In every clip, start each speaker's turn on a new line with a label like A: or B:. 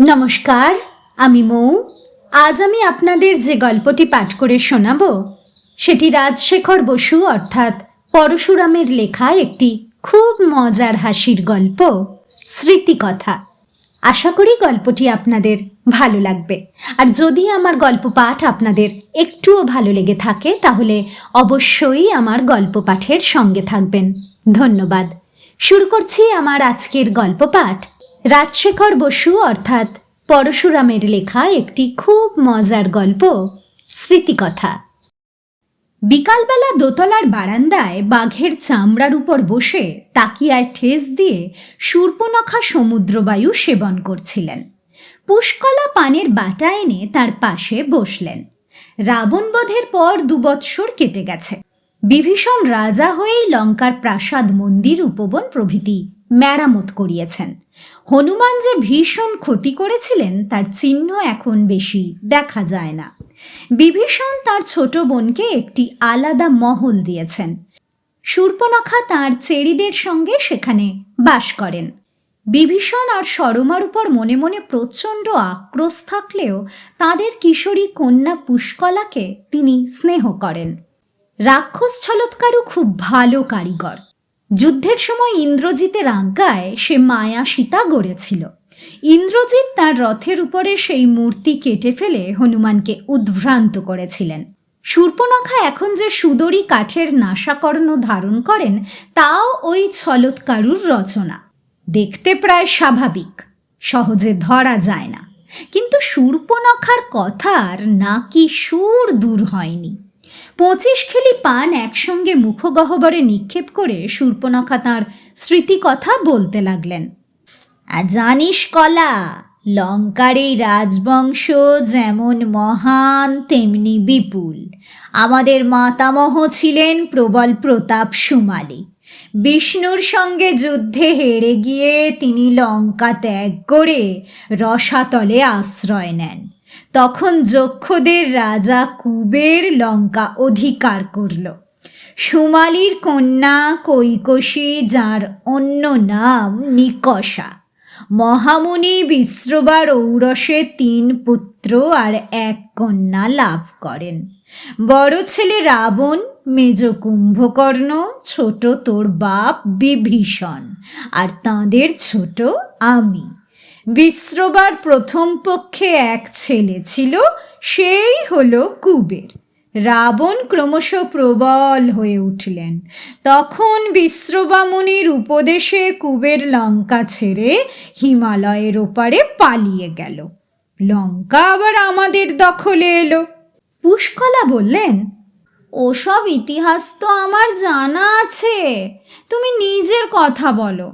A: নমস্কার, আমি মৌ। আজ আমি আপনাদের যে গল্পটি পাঠ করে শোনাব, সেটি রাজশেখর বসু অর্থাৎ পরশুরামের লেখা একটি খুব মজার হাসির গল্প, স্মৃতিকথা। আশা করি গল্পটি আপনাদের ভালো লাগবে। আর যদি আমার গল্প পাঠ আপনাদের একটুও ভালো লেগে থাকে, তাহলে অবশ্যই আমার গল্প পাঠের সঙ্গে থাকবেন। ধন্যবাদ। শুরু করছি আমার আজকের গল্প পাঠ। রাজশেখর বসু অর্থাৎ পরশুরামের লেখা একটি খুব মজার গল্প, স্মৃতিকথা। বিকালবেলা দোতলার বারান্দায় বাঘের চামড়ার উপর বসে তাকিয়ায় ঠেস দিয়ে শূর্পনখা সমুদ্রবায়ু সেবন করছিলেন। পুষ্কলা পানের বাটা এনে তার পাশে বসলেন। রাবণবধের পর দুবৎসর কেটে গেছে। বিভীষণ রাজা হয়েই লঙ্কার প্রাসাদ মন্দির উপবন প্রভৃতি মেরামত করিয়েছেন। হনুমান যে ভীষণ ক্ষতি করেছিলেন, তার চিহ্ন এখন বেশি দেখা যায় না। বিভীষণ তার ছোট বোনকে একটি আলাদা মহল দিয়েছেন। শূর্পনখা তার চেরিদের সঙ্গে সেখানে বাস করেন। বিভীষণ আর সরমার উপর মনে মনে প্রচণ্ড আক্রোশ থাকলেও তাদের কিশোরী কন্যা পুষ্কলাকে তিনি স্নেহ করেন। রাক্ষস ছলৎকারও খুব ভালো কারিগর। যুদ্ধের সময় ইন্দ্রজিতের আজ্ঞায় সে মায়া সীতা গড়েছিল। ইন্দ্রজিৎ তার রথের উপরে সেই মূর্তি কেটে ফেলে হনুমানকে উদ্ভ্রান্ত করেছিলেন। শূর্পনখা এখন যে সুদরী কাঠের নাসাকর্ণ ধারণ করেন, তাও ওই ছলৎকারুর রচনা। দেখতে প্রায় স্বাভাবিক, সহজে ধরা যায় না। কিন্তু শূর্পনখার কথার নাকি সুর দূর হয়নি। পঁচিশ খেলি পান একসঙ্গে মুখগহ্বরে নিক্ষেপ করে শূর্পনখা তাঁর স্মৃতিকথা বলতে লাগলেন। জানিস কলা, লঙ্কার এই রাজবংশ যেমন মহান, তেমনি বিপুল। আমাদের মাতামহ ছিলেন প্রবল প্রতাপ সুমালী। বিষ্ণুর সঙ্গে যুদ্ধে হেরে গিয়ে তিনি লঙ্কা ত্যাগ করে রসাতলে আশ্রয় নেন। তখন যক্ষদের রাজা কুবের লঙ্কা অধিকার করল। সুমালির কন্যা কৈকসী যার অন্য নাম নিকষা। মহামুনি বিশ্রবার ঔরসে তিন পুত্র আর এক কন্যা লাভ করেন। বড় ছেলে রাবণ, মেজ কুম্ভকর্ণ, ছোট তোর বাপ বিভীষণ, আর তাঁদের ছোট আমি। বিশ্রবার প্রথম পক্ষে এক ছেলে ছিল, সেই হলো কুবের। রাবণ ক্রমশ প্রবল হয়ে উঠলেন। তখন বিশ্রবামুনির উপদেশে কুবের লঙ্কা ছেড়ে হিমালয়ের ওপারে পালিয়ে গেল। লঙ্কা আবার আমাদের দখলে এলো। পুষ্কলা বললেন, ওসব ইতিহাস তো আমার জানা আছে। তুমি নিজের কথা বলো।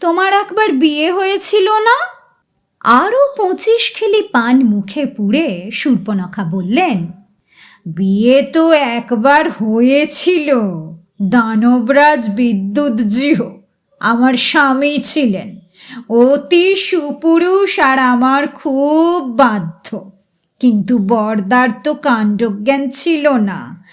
A: তোমার একবার বিয়ে হয়েছিল না? আরও পঁচিশ খেলি পান মুখে পুড়ে শূর্পনখা বললেন, বিয়ে তো একবার হয়েছিল, দানবরাজ বিদ্যুৎ জিহ আমার স্বামী ছিলেন, অতি সুপুরুষ আর আমার খুব বাধ্য। কিন্তু বরদার তো কাণ্ডজ্ঞান ছিল না।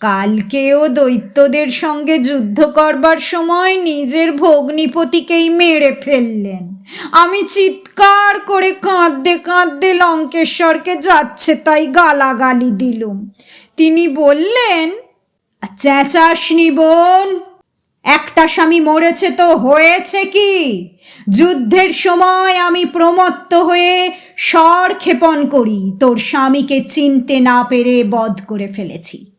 A: কালকেও দৈত্যদের সঙ্গে যুদ্ধ করবার সময় নিজের ভগ্নিপতিকেই মেরে ফেললেন। আমি চিৎকার করে কাঁদতে কাঁদতে লঙ্কেশ্বরকে যাচ্ছে তাই গালাগালি দিলুম। তিনি বললেন, চেঁচাসনি বোন, একটা স্বামী মরেছে তো হয়েছে কি? যুদ্ধের সময় আমি প্রমত্ত হয়ে স্বর ক্ষেপণ করি। তোর স্বামীকে চিনতে না পেরে বধ করে ফেলেছি।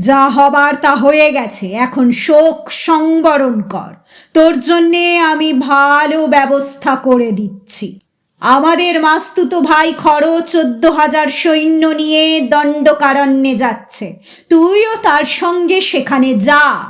A: যা হবার তা হয়ে গেছে। এখন শোক সংবরণ কর। তোর জন্যে আমি ভালো ব্যবস্থা করে দিচ্ছি। আমাদের মাস্তুতো ভাই খর চোদ্দ হাজার সৈন্য নিয়ে দণ্ডকারণ্যে যাচ্ছে। তুইও তার সঙ্গে সেখানে যা।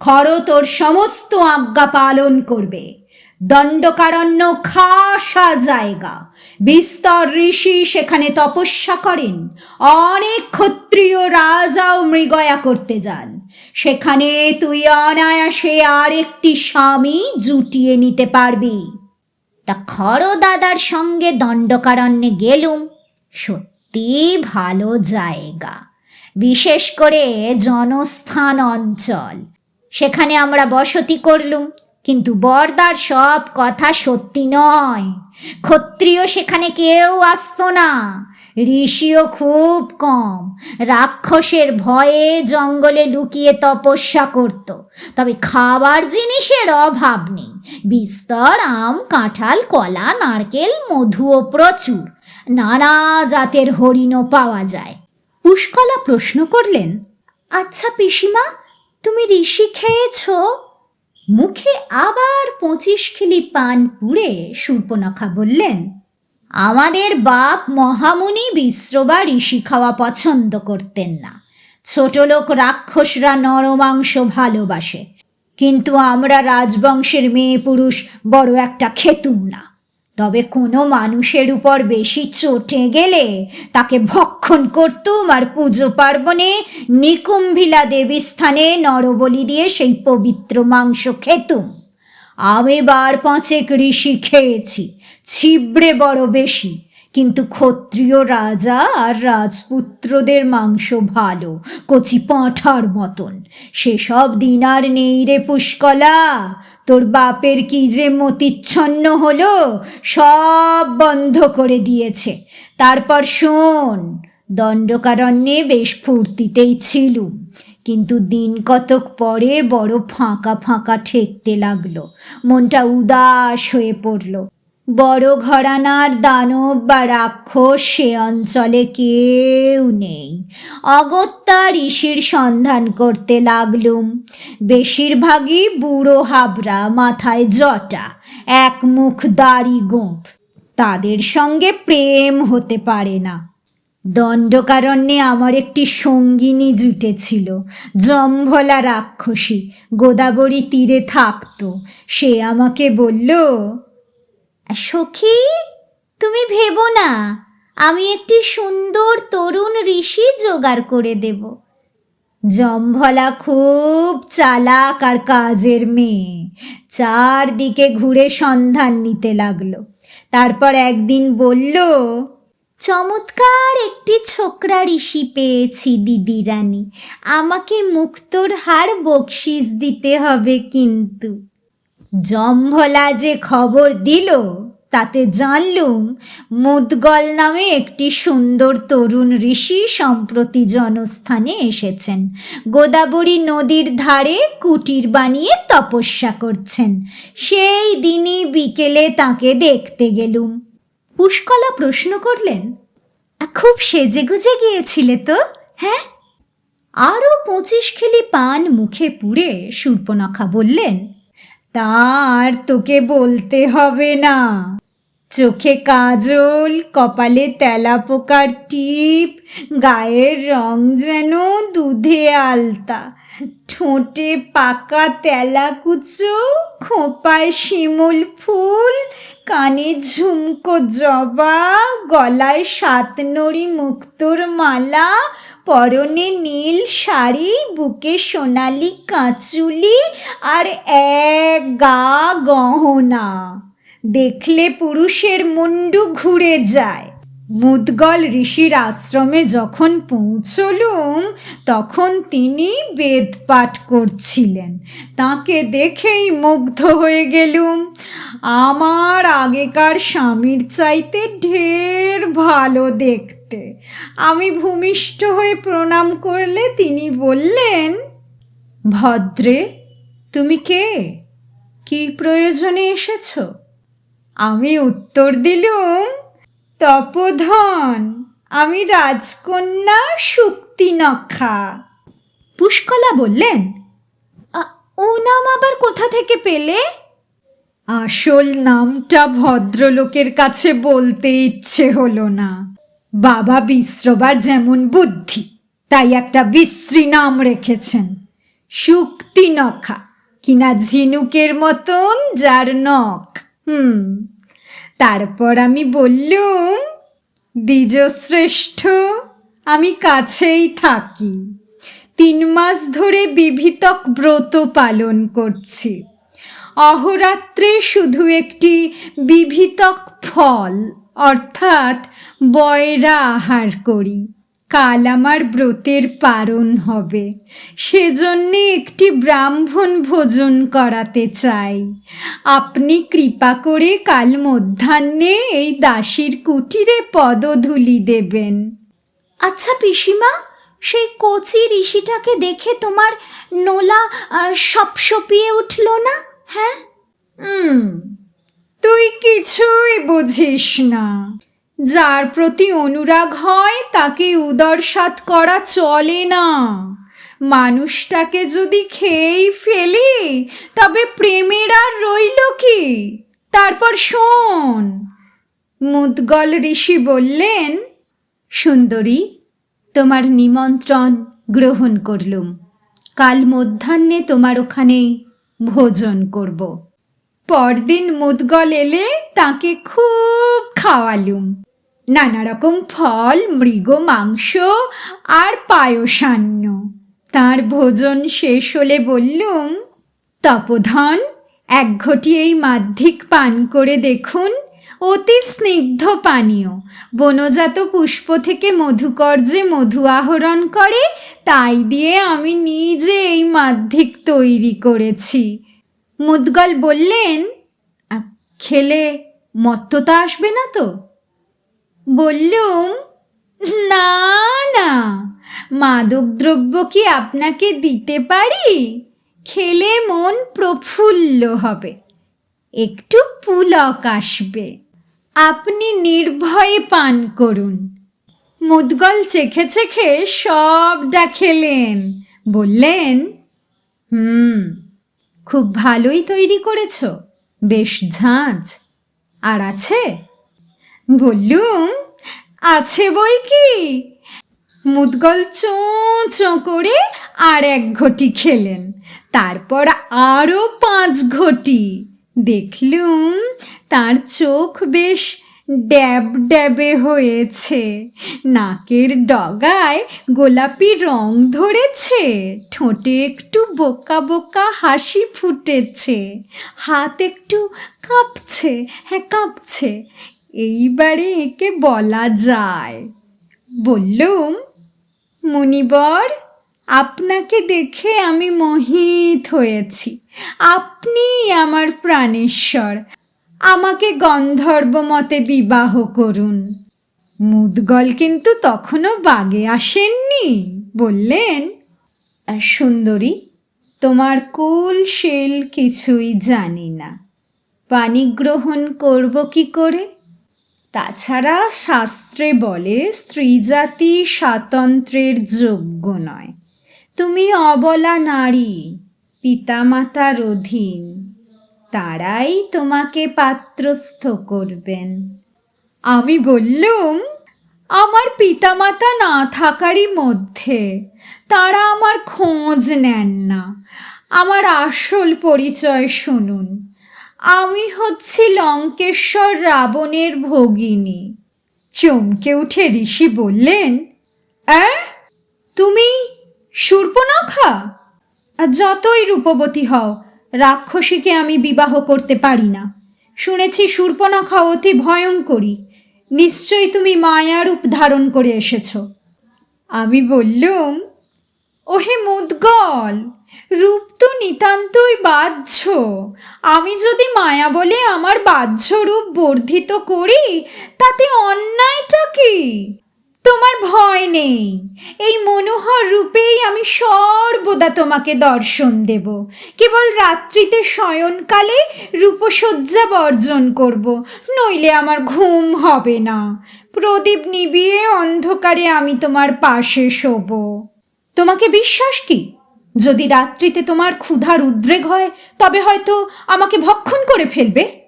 A: খর তোর সমস্ত আজ্ঞা পালন করবে। দণ্ডকারণ্য খাসা জায়গা। বিস্তর ঋষি সেখানে তপস্যা করেন। অনেক ক্ষত্রিয় রাজাও মৃগয়া করতে যান। সেখানে তুই অনায়াসে আরেকটি স্বামী জুটিয়ে নিতে পারবি। তা খর দাদার সঙ্গে দণ্ডকারণ্যে গেলুম। সত্যি ভালো জায়গা। বিশেষ করে জনস্থান অঞ্চল। সেখানে আমরা বসতি করলুম।
B: কিন্তু বরদার সব কথা সত্যি নয়। ক্ষত্রিয় সেখানে কেউ আসতো না। ঋষিও খুব কম। রাক্ষসের ভয়ে জঙ্গলে লুকিয়ে তপস্যা করত। তবে খাবার জিনিসের অভাব নেই। বিস্তর আম, কাঁঠাল, কলা, নারকেল, মধুও প্রচুর। নানা জাতের হরিণও পাওয়া যায়।
A: পুষ্কলা প্রশ্ন করলেন আচ্ছা পিসিমা, তুমি ঋষি খেয়েছো? মুখে আবার পঁচিশ খিলি পান পুড়ে শূর্পনখা বললেন,
B: আমাদের বাপ মহামুনি বিশ্র বা ঋষি খাওয়া পছন্দ করতেন না। ছোট লোক রাক্ষসরা নরমাংস ভালোবাসে। কিন্তু আমরা রাজবংশের মেয়ে পুরুষ বড় একটা খেতুম না। তবে কোনো মানুষের উপর বেশি চটে গেলে তাকে ভক্ষণ করতুম আর পুজো পার্বণে নিকুম্ভিলা দেবী স্থানে নরবলি দিয়ে সেই পবিত্র মাংস খেতুম। আমি বার পাঁচেক ঋষি খেয়েছি, ছিবড়ে বড় বেশি। কিন্তু ক্ষত্রিয় রাজা আর রাজপুত্রদের মাংস ভালো, কচি পাঁঠার মতন। সেসব দিন আর নেই রে পুষ্কলা। তোর বাপের কি যে মতিচ্ছন্ন হলো, সব বন্ধ করে দিয়েছে। তারপর শোন, দণ্ডকারণ্যে বেশ ফুর্তিতেই ছিলুম। কিন্তু দিন কতক পরে বড় ফাঁকা ফাঁকা ঠেকতে লাগল। মনটা উদাস হয়ে পড়ল। বড় ঘরানার দানব বা রাক্ষস সে অঞ্চলে কেউ নেই। অগত্যা ঋষির সন্ধান করতে লাগলুম। বেশিরভাগই বুড়ো হাবরা মাথায় জটা, এক মুখ দাড়ি গোঁফ। তাদের সঙ্গে প্রেম হতে পারে না। দণ্ডকারণ্যে আমার একটি সঙ্গিনী জুটেছিল, জম্ভলা রাক্ষসী, গোদাবরী তীরে থাকতো। সে আমাকে বলল সখী, তুমি ভেবো না, আমি একটি সুন্দর তরুণ ঋষি জোগাড় করে দেব। জম্ভলা খুব চালাক আর কাজের মেয়ে। চারদিকে ঘুরে সন্ধান নিতে লাগল। তারপর একদিন বলল, চমৎকার একটি ছোকরা ঋষি পেয়েছি, দিদি রানী। আমাকে মুক্তোর হার বকশিস দিতে হবে কিন্তু। জম্ভলা যে খবর দিল, তাতে জানলুম মুদগল নামে একটি সুন্দর তরুণ ঋষি সম্প্রতি জনস্থানে এসেছেন। গোদাবরী নদীর ধারে কুটির বানিয়ে তপস্যা করছেন। সেই দিনই বিকেলে তাকে দেখতে গেলুম।
A: পুষ্কলা প্রশ্ন করলেন খুব সেজেগুজে গিয়েছিলে তো হ্যাঁ? আরও পঁচিশ খেলি পান মুখে পুড়ে শূর্পনখা বললেন
B: তার তোকে বলতে হবে না। চোখে কাজল, কপালে তেলা পোকার টিপ, গায়ের রং যেন দুধে আলতা। ঠোঁটে পাকা তেলা কুচো, খোঁপায় শিমুল ফুল, কানে ঝুমকো জবা, গলায় সাতনড়ি মুক্তোর মালা পরনে নীল শাড়ি, বুকে সোনালি কাঁচুলি আর এক গা গহনা। দেখলে পুরুষের মুন্ডু ঘুরে যায়। মুদগল ঋষির আশ্রমে যখন পৌঁছলুম, তখন তিনি বেদ পাঠ করছিলেন। তাকে দেখেই মুগ্ধ হয়ে গেলুম। আমার আগেকার স্বামীর চাইতে ঢের ভালো দেখতে। আমি ভূমিষ্ঠ হয়ে প্রণাম করলে তিনি বললেন,
A: ভদ্রে, তুমি কে? কি প্রয়োজনে এসেছ?
B: আমি উত্তর দিলুম, তপধন, আমি রাজকন্যা শুক্তিনখা
A: পুষ্কলা বললেন ও নাম আবার কোথা থেকে পেলে?
B: আসল নামটা ভদ্রলোকের কাছে বলতে ইচ্ছে হলো না। বাবা বিশ্রবার যেমন বুদ্ধি, তাই একটা বিশ্রী নাম রেখেছেন। শুক্তি নখা, কিনা ঝিনুকের মতন যার নখ। হুম, তারপর আমি বললুম, দ্বিজশ্রেষ্ঠ, আমি কাছেই থাকি। তিন মাস ধরে বিভীতক ব্রত পালন করছি। অহরাত্রে শুধু একটি বিভীতক ফল। অর্থাৎ বয়রা আহার করি।
A: কাল আমার ব্রতের পারণ হবে। সেজন্যে একটি ব্রাহ্মণ ভোজন করাতে চাই। আপনি কৃপা করে কাল মধ্যাহ্নে এই দাসীর কুটিরে পদধূলি দেবেন।
B: আচ্ছা পিসিমা সেই কচি ঋষিটাকে দেখে তোমার নোলা সপসপিয়ে উঠল না? হ্যাঁ?
A: হুম তুই কিছুই বুঝিস না। যার প্রতি অনুরাগ হয়, তাকে উদরসাত করা চলে না। মানুষটাকে যদি খেয়েই ফেলি, তবে প্রেমের আর রইল কি? তারপর শোন। মুদগল ঋষি বললেন, সুন্দরী, তোমার নিমন্ত্রণ গ্রহণ করলুম। কাল মধ্যাহ্নে তোমার ওখানে ভোজন করব। পরদিন মুদগল এলে তাকে খুব খাওয়ালুম। নানা রকম ফল, মৃগ, মাংস আর পায়সান্ন তার ভোজন শেষ হলে বললুম, তপধন, এক ঘটি এই মাধ্যিক পান করে দেখুন। অতি স্নিগ্ধ পানীয়। বনজাত পুষ্প থেকে মধুকর্যে মধু আহরণ করে, তাই দিয়ে আমি নিজে এই মাধ্যিক তৈরি করেছি। মুদগল বললেন "আ, খেলে মত্ততা আসবে না তো? বললুম না না মাদক দ্রব্য কি আপনাকে দিতে পারি? খেলে মন প্রফুল্ল হবে একটু পুলক আসবে। আপনি নির্ভয়ে পান করুন। মুদগল চেখে চেখে সবটা খেলেন বললেন হুম খুব ভালোই তৈরি করেছ। বেশ ঝাঁঝ আর আছে? বললুম, আছে বই কি? মুদগল চোঁ চোঁ করে আর এক ঘটি খেলেন। তারপর আরও পাঁচ ঘটি। দেখলুম, তার চোখ বেশ ড্যাব ড্যাবে হয়েছে। নাকের ডগায় গোলাপি রং ধরেছে। ঠোঁটে একটু বোকা বোকা হাসি ফুটেছে। হাত একটু কাঁপছে হ্যাঁ কাঁপছে। এইবারে একে বলা যায়। বললুম, মুনিবর, আপনাকে দেখে আমি মোহিত হয়েছি। আপনি আমার প্রাণেশ্বর। আমাকে গন্ধর্ব মতে বিবাহ করুন। মুদগল কিন্তু তখনও বাগে আসেননি, বললেন, "আর সুন্দরী, তোমার কুল শিল কিছুই জানি না। পানি গ্রহণ করব কি করে? তাছাড়া শাস্ত্রে বলে, স্ত্রী জাতি স্বাতন্ত্র্যের যোগ্য নয়। তুমি অবলা নারী, পিতামাতার অধীন। তারাই তোমাকে পাত্রস্থ করবেন। আমি বললুম, আমার পিতামাতা না থাকারই মধ্যে তারা আমার খোঁজ নেন না। আমার আসল পরিচয় শুনুন। আমি হচ্ছি লঙ্কেশ্বর রাবণের ভগিনী। চমকে উঠে ঋষি বললেন তুমি শূর্পনখা আর যতই রূপবতী হও রাক্ষসীকে আমি বিবাহ করতে পারি না। শুনেছি শূর্পনখা অতি ভয়ঙ্করী। নিশ্চয়ই তুমি মায়ারূপ ধারণ করে এসেছ। আমি বললুম, ওহে মুদগল, রূপ তো নিতান্তই বাহ্য। আমি যদি মায়া বলে আমার বাহ্য রূপ বর্ধিত করি, তাতে অন্যায়টা কি? তোমার ভয় নেই। এই মনোহর রূপেই আমি সর্বদা তোমাকে দর্শন দেব। কেবল রাত্রিতে শয়নকালে রূপসজ্জা বর্জন করব, নইলে আমার ঘুম হবে না। প্রদীপ নিবিয়ে অন্ধকারে আমি তোমার পাশে শোব। তোমাকে বিশ্বাস কি? যদি রাত্রিতে তোমার ক্ষুধার উদ্রেক হয়, তবে হয়তো আমাকে ভক্ষণ করে ফেলবে।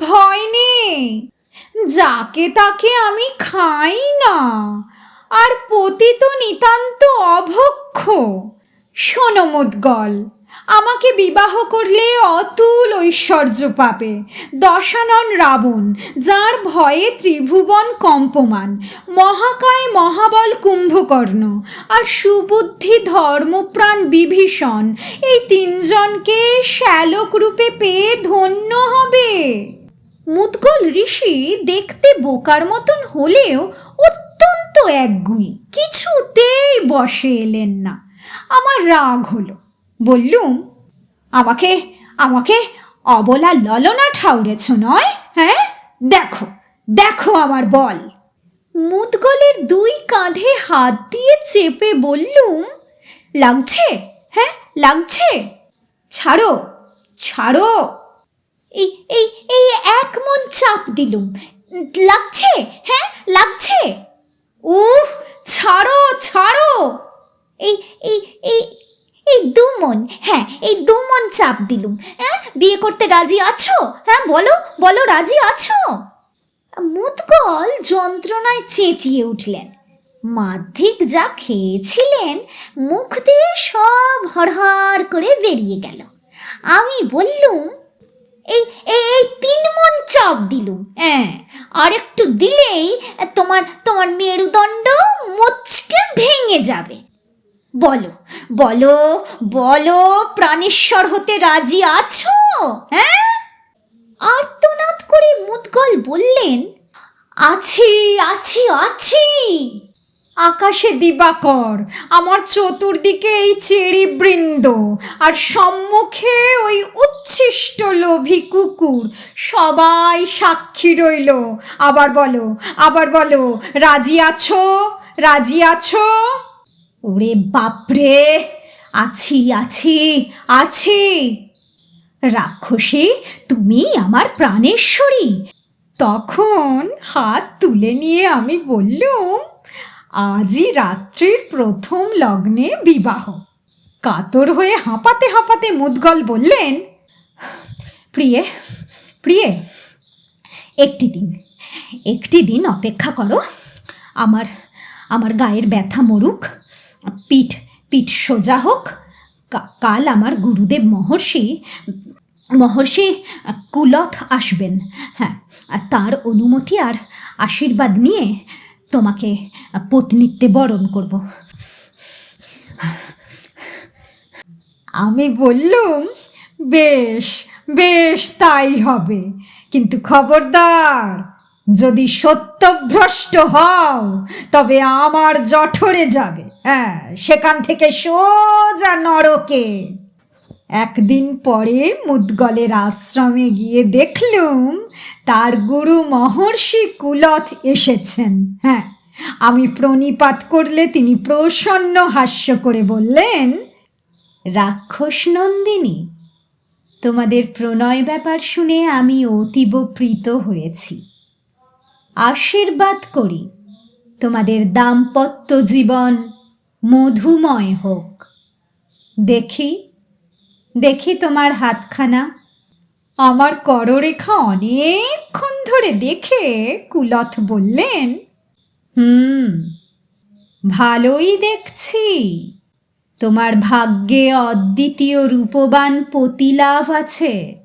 A: ভয় নেই। যাকে তাকে আমি খাই না। আর পতি তো নিতান্ত অভক্ষ। শোনো মুদগল, আমাকে বিবাহ করলে অতুল ঐশ্বর্য পাবে। দশানন রাবণ, যার ভয়ে ত্রিভুবন কম্পমান। মহাকায় মহাবল কুম্ভকর্ণ, আর সুবুদ্ধি ধর্মপ্রাণ বিভীষণ। এই তিনজনকে শ্যালক রূপে পেয়ে ধন্য হবে। মুদগল ঋষি দেখতে বোকার মতন হলেও অত্যন্ত
B: একগুঁই। কিছুতেই বসে এলেন না। আমার রাগ হলো। বললুম, আমাকে আমাকে অবলা ললনা ঠাউরেছ নয়? হ্যাঁ? দেখো দেখো আমার বল। মুদগলের দুই কাঁধে হাত দিয়ে চেপে বললুম, লাগছে? হ্যাঁ লাগছে? ছাড়ো ছাড়ো। এই এই এই এক মন চাপ দিলুম। লাগছে? হ্যাঁ লাগছে? উফ, ছাড়ো ছাড়ো। এই এই এই এই দু মন হ্যাঁ এই দু মন চাপ দিলুম। হ্যাঁ বিয়ে করতে রাজি আছো? হ্যাঁ বলো বলো, রাজি আছো? মুদগল যন্ত্রণায় চেঁচিয়ে উঠলেন। মাধ্যিক যা খেয়েছিলেন, মুখ দিয়ে সব হরহর করে বেরিয়ে গেল। আমি বললুম এই এই তিন মন চাপ দিলুম। হ্যাঁ। আর একটু দিলেই তোমার তোমার মেরুদণ্ড মোচকে ভেঙে যাবে। বলো বলো বলো প্রাণেশ্বর হতে রাজি আছো? হ্যাঁ? আর্তনাদ করে মুদগল বললেন আছি আছি আছি।
A: আকাশে দিবাকর, আমার চতুর্দিকে এই চেরি বৃন্দ, আর সম্মুখে ওই উচ্ছিষ্ট লোভী কুকুর, সবাই সাক্ষী রইল। আবার বলো আবার বলো, রাজি আছো? রাজি আছো?
B: ওরে বাপরে, আছি আছি আছি। রাক্ষসী, তুমি আমার প্রাণেশ্বরী।
A: তখন হাত তুলে নিয়ে আমি বললুম আজই রাত্রির প্রথম লগ্নে বিবাহ। কাতর হয়ে হাঁপাতে হাঁপাতে মুদগল বললেন,
B: প্রিয়ে প্রিয়ে, একটি দিন একটি দিন অপেক্ষা করো। আমার আমার গায়ের ব্যথা মরুক, পিঠ পিঠ সোজা হোক। কাল আমার গুরুদেব মহর্ষি মহর্ষি কুলথ আসবেন। হ্যাঁ তার অনুমতি আর আশীর্বাদ নিয়ে তোমাকে পত্নীত্বে বরণ করব।
A: আমি বললুম, বেশ বেশ তাই হবে। কিন্তু খবরদার, যদি সত্যভ্রষ্ট হও, তবে আমার জঠরে যাবে। হ্যাঁ সেখান থেকে সোজা নরকে। একদিন পরে মুদগলের আশ্রমে গিয়ে দেখলুম তার গুরু মহর্ষি কুলথ এসেছেন। হ্যাঁ আমি প্রণিপাত করলে তিনি প্রসন্ন হাস্য করে বললেন,
B: রাক্ষস নন্দিনী, তোমাদের প্রণয় ব্যাপার শুনে আমি অতীব প্রীত হয়েছি। আশীর্বাদ করি, তোমাদের দাম্পত্য জীবন মধুময় হোক। দেখি দেখি তোমার হাতখানা।
A: আমার কররেখা অনেকক্ষণ ধরে দেখে কুলথ বললেন,
B: হুম, ভালোই দেখছি। তোমার ভাগ্যে অদ্বিতীয় রূপবান পতিলাভ আছে।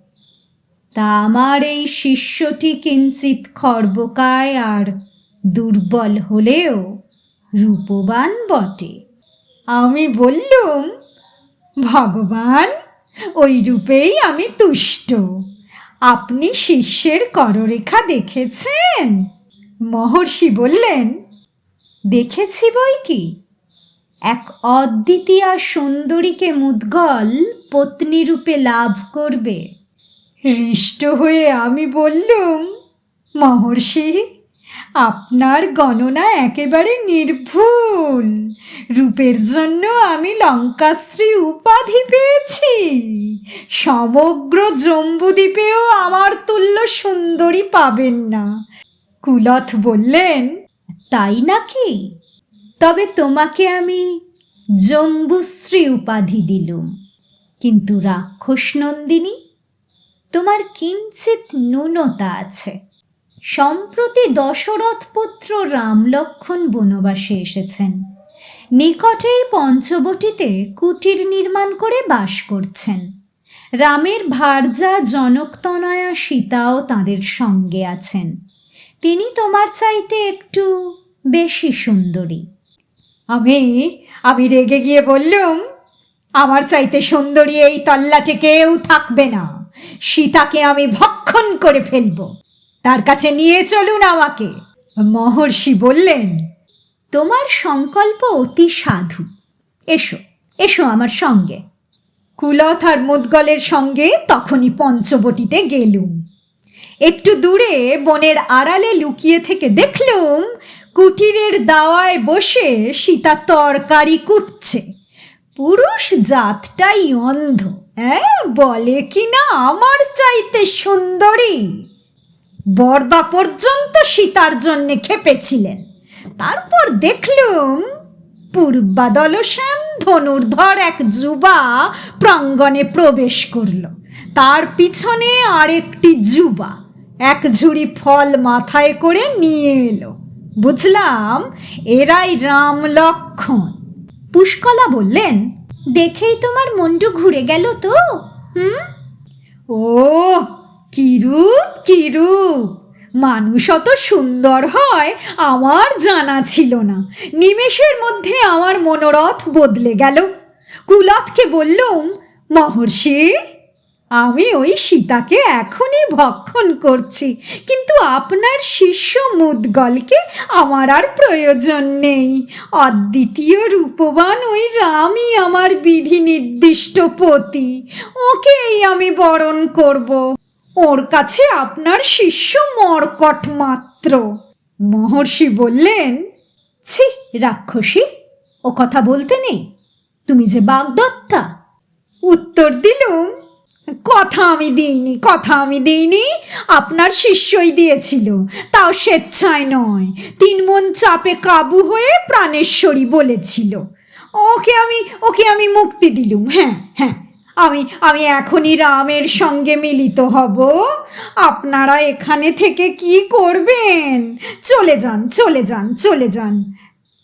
B: তা আমার এই শিষ্যটি কিঞ্চিত খর্বকায় আর দুর্বল হলেও রূপবান বটে।
A: আমি বললুম, ভগবান ওই রূপেই আমি তুষ্ট। আপনি শিষ্যের কররেখা দেখেছেন? মহর্ষি বললেন,
B: দেখেছি বই কি? এক অদ্বিতীয়া সুন্দরীকে মুদগল পত্নীরূপে লাভ করবে।
A: হৃষ্ট হয়ে আমি বললুম, মহর্ষি আপনার গণনা একেবারে নির্ভুল। রূপের জন্য আমি লঙ্কাশ্রী উপাধি পেয়েছি। সমগ্র জম্বুদ্বীপেও আমার তুল্য সুন্দরী পাবেন না। কুলথ বললেন,
B: তাই নাকি? তবে তোমাকে আমি জম্বুশ্রী উপাধি দিলুম। কিন্তু রাক্ষস নন্দিনী, তোমার কিঞ্চিত ন্যূনতা আছে। সম্প্রতি দশরথ পুত্র রামলক্ষণ বনবাসে এসেছেন। নিকটেই পঞ্চবটিতে কুটির নির্মাণ করে বাস করছেন। রামের ভার্যা জনকতনয়া সীতাও তাদের সঙ্গে আছেন। তিনি তোমার চাইতে একটু বেশি সুন্দরী।
A: আমি আমি রেগে গিয়ে বললুম, আমার চাইতে সুন্দরী এই তল্লাটে কেউ থাকবে না। সীতাকে আমি ভক্ষণ করে ফেলব। তার কাছে নিয়ে চলুন আমাকে। মহর্ষি বললেন, তোমার সংকল্প অতি সাধু। এসো এসো আমার সঙ্গে। কুলথ আর মুদগলের সঙ্গে তখনই পঞ্চবটিতে গেলুম। একটু দূরে বনের আড়ালে লুকিয়ে থেকে দেখলুম, কুটিরের দাওয়ায় বসে সীতা তরকারি কুটছে। পুরুষ জাতটাই অন্ধ হ্যাঁ বলে কি না আমার চাইতে সুন্দরী? বরদা পর্যন্ত সীতার জন্যে খেপেছিলেন। তারপর দেখলুম পূর্বাদলশ্যাম ধনুর্ধর এক যুবা প্রাঙ্গণে প্রবেশ করল। তার পিছনে আরেকটি যুবা এক ঝুড়ি ফল মাথায় করে নিয়ে এলো। বুঝলাম, এরাই রাম লক্ষণ। পুষ্কলা বললেন, দেখেই তোমার মন্ডু ঘুরে গেল তো, হুম? ও কিরূপ কিরূপ? মানুষ অত সুন্দর হয়, আমার জানা ছিল না। নিমেষের মধ্যে আমার মনোরথ বদলে গেল। কুলাতকে বললুম, মহর্ষি, আমি ওই সীতাকে এখনই ভক্ষণ করছি, কিন্তু আপনার শিষ্য মুদগলকে আমার আর প্রয়োজন নেই। অদ্বিতীয় রূপবান ওই রামই আমার বিধি নির্দিষ্ট পতি, ওকেই আমি বরণ করব। ওর কাছে আপনার শিষ্য মরকট মাত্র। মহর্ষি বললেন, ছি, রাক্ষসী, ও কথা বলতে নেই। তুমি যে বাগদত্তা। উত্তর দিলুম, কথা আমি দিইনি, কথা আমি দিইনি, আপনার শিষ্যই দিয়েছিল। তাও স্বেচ্ছায় নয়। তিন মন চাপে কাবু হয়ে প্রাণেশ্বরী বলেছিল। ওকে আমি ওকে আমি মুক্তি দিলুম হ্যাঁ হ্যাঁ আমি আমি এখনই রামের সঙ্গে মিলিত হব। আপনারা এখানে থেকে কি করবেন? চলে যান চলে যান চলে যান।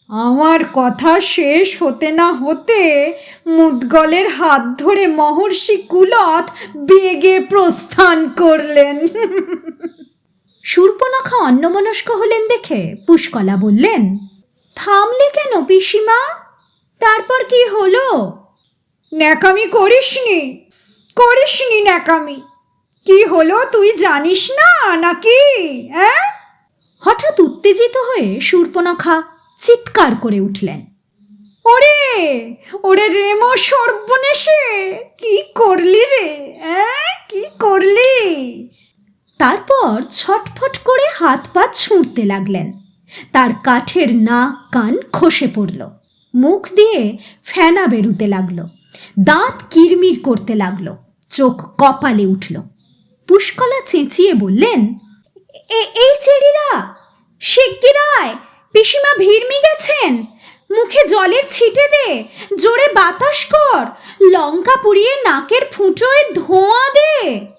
A: আমার কথা শেষ হতে না হতে মুদগলের হাত ধরে মহর্ষি কুলত বেগে প্রস্থান করলেন। শূর্পনখা অন্নমনস্ক হলেন দেখে পুষ্কলা বললেন, থামলে কেন পিসিমা? তারপর কি হলো? ন্যাকামি করিসনি? করিসনি ন্যাকামি। কি হলো তুই জানিস না নাকি? হ্যাঁ? হঠাৎ উত্তেজিত হয়ে শূর্পনখা চিৎকার করে উঠলেন। ওরে ওরে রেমো সর্বনেশে কি করলি রে? হ্যাঁ কি করলি? তারপর ছটফট করে হাত পা ছুঁড়তে লাগলেন। তার কাঠের নাক কান খসে পড়ল। মুখ দিয়ে ফেনা বেরুতে লাগল। দাঁত কিরমির করতে লাগল, চোখ কপালে উঠল। পুষ্কলা চেঁচিয়ে বললেন, "এ- এই চেড়িরা শিগগিরায় পিসিমা ভিড়মি গেছেন? মুখে জলের ছিটে দে, জোরে বাতাস কর, লঙ্কা পুড়িয়ে নাকের ফুটোয় ধোঁয়া দে।